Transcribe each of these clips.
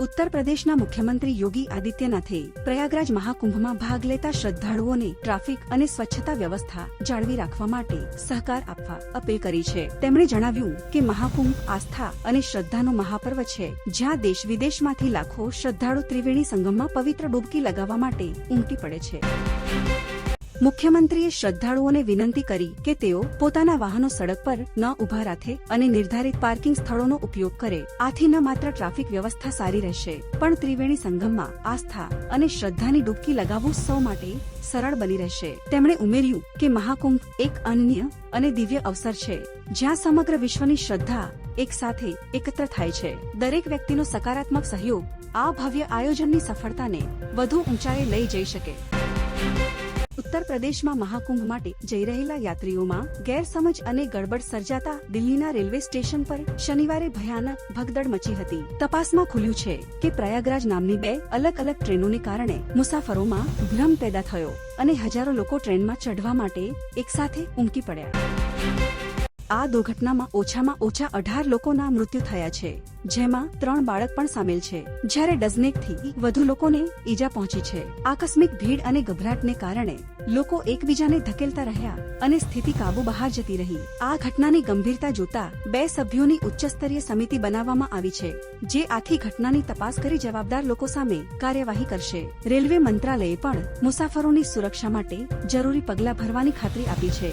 ઉત્તર પ્રદેશના મુખ્યમંત્રી યોગી આદિત્યનાથે પ્રયાગરાજ મહાકુંભમાં ભાગ લેતા શ્રદ્ધાળુઓને ટ્રાફિક અને સ્વચ્છતા વ્યવસ્થા જાળવી રાખવા માટે સહકાર આપવા અપીલ કરી છે. તેમણે જણાવ્યું કે મહાકુંભ આસ્થા અને શ્રદ્ધાનો મહાપર્વ છે. જ્યાં દેશ વિદેશમાંથી લાખો શ્રદ્ધાળુ ત્રિવેણી સંગમમાં પવિત્ર ડૂબકી લગાવવા માટે ઉમટી પડે છે. મુખ્યમંત્રીએ શ્રદ્ધાળુઓને વિનંતી કરી કે તેઓ પોતાના વાહનો સડક પર ન ઊભા રાખે અને નિર્ધારિત પાર્કિંગ સ્થળોનો ઉપયોગ કરે. આથી ન માત્ર ટ્રાફિક વ્યવસ્થા સારી રહેશે, પણ ત્રિવેણી સંગમમાં આસ્થા અને શ્રદ્ધાની ડૂબકી લગાવવું સૌ માટે સરળ બની રહેશે. તેમણે ઉમેર્યું કે મહાકુંભ એક અનન્ય અને દિવ્ય અવસર છે, જ્યાં સમગ્ર વિશ્વની શ્રદ્ધા એક સાથે એકત્ર થાય છે. દરેક વ્યક્તિનો સકારાત્મક સહયોગ આ ભવ્ય આયોજનની સફળતાને વધુ ઊંચાઈએ લઈ જઈ શકે. ઉત્તર પ્રદેશમાં મહાકુંભ માટે જઈ રહેલા યાત્રીઓમાં ગેરસમજ અને ગડબડ સર્જાતા દિલ્હીના રેલવે સ્ટેશન પર શનિવારે ભયાનક ભગદડ મચી હતી. તપાસમાં ખુલ્યું છે કે પ્રયાગરાજ નામની બે અલગ અલગ ટ્રેનોને કારણે મુસાફરોમાં ભ્રમ પેદા થયો અને હજારો લોકો ટ્રેનમાં ચઢવા માટે એકસાથે ઉમટી પડ્યા. આ દુર્ઘટનામાં ઓછામાં ઓછા અઢાર લોકોના મૃત્યુ થયા છે, જેમાં ત્રણ બાળક પણ સામેલ છે. જ્યારે ડઝનેકથી વધુ લોકોને ઈજા પહોંચી છે. આકસ્મિક ભીડ અને ગભરાટને કારણે લોકો એકબીજાને ધકેલતા રહ્યા અને સ્થિતિ કાબુ બહાર જતી રહી. આ ઘટનાની ગંભીરતા જોતા બે સભ્યોની ઉચ્ચસ્તરીય સમિતિ બનાવવામાં આવી છે, જે આખી ઘટનાની તપાસ કરી જવાબદાર લોકો સામે કાર્યવાહી કરશે. રેલવે મંત્રાલયે પણ મુસાફરોની સુરક્ષા માટે જરૂરી પગલાં ભરવાની ખાતરી આપી છે.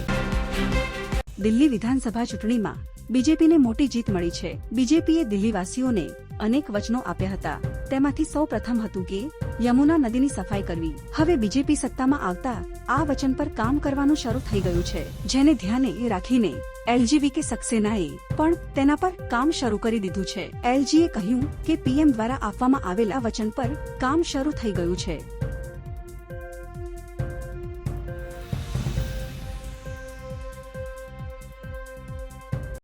દિલ્હી વિધાનસભા ચૂંટણીમાં બીજેપીને મોટી જીત મળી છે. બીજેપીએ દિલ્હીવાસીઓને અનેક વચનો આપ્યા હતા. તેમાંથી સૌ પ્રથમ હતું કે યમુના નદીની સફાઈ કરવી. હવે બીજેપી સત્તામાં આવતા આ વચન પર કામ કરવાનું શરૂ થઈ ગયું છે. જેને ધ્યાને રાખીને એલજીવી કે સક્સેનાએ પણ તેના પર કામ શરૂ કરી દીધું છે. એલજીએ કહ્યું કે પીએમ દ્વારા આપવામાં આવેલા વચન પર કામ શરૂ થઈ ગયું છે.